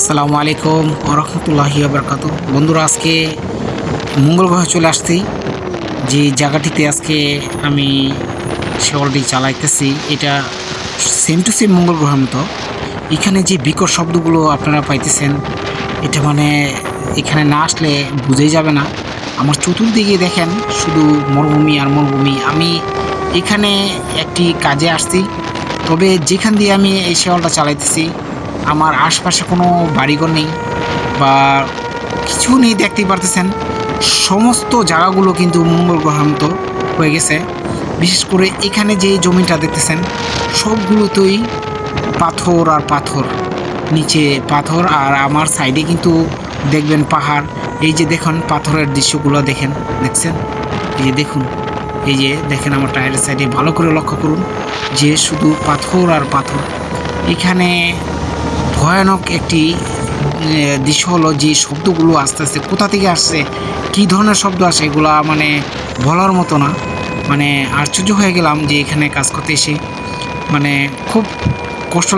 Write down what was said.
আসসালামু আলাইকুম ওরহমতুল্লাহি আবরকাত বন্ধুরা, আজকে মঙ্গল গ্রহে চলে আসছি। যে জায়গাটিতে আজকে আমি শেওয়ালটি চালাইতেছি, এটা সেম টু সেম মঙ্গল গ্রহের মতো। এখানে যে বিকট শব্দগুলো আপনারা পাইতেছেন, এটা মানে এখানে না আসলে বুঝেই যাবে না। আমার চতুর্দিকে দেখেন শুধু মরুভূমি আর মরুভূমি। আমি এখানে একটি কাজে আসছি, তবে যেখান দিয়ে আমি এই শেওয়ালটা চালাইতেছি আমার আশপাশে কোনো বাড়িঘর নেই বা কিছু নেই দেখতেই পারতেছেন। সমস্ত জায়গাগুলো কিন্তু মঙ্গল গ্রহের মতো হয়ে গেছে। বিশেষ করে এখানে যে জমিটা দেখতেছেন, সবগুলোতেই পাথর আর পাথর। নিচে পাথর আর আমার সাইডে কিন্তু দেখবেন পাহাড়। এই যে দেখুন, পাথরের দৃশ্যগুলো দেখেন, দেখছেন? এই যে দেখুন, এই যে দেখেন আমার টায়ারের সাইডে। ভালো করে লক্ষ্য করুন যে শুধু পাথর আর পাথর। এখানে ভয়ানক একটি দৃশ্য হলো যে শব্দগুলো আস্তে আস্তে কোথা থেকে আসছে, কি ধরনের শব্দ আসে এগুলা মানে বলার মতো না। মানে আশ্চর্য হয়ে গেলাম যে এখানে কাজ করতে এসে। মানে খুব কষ্ট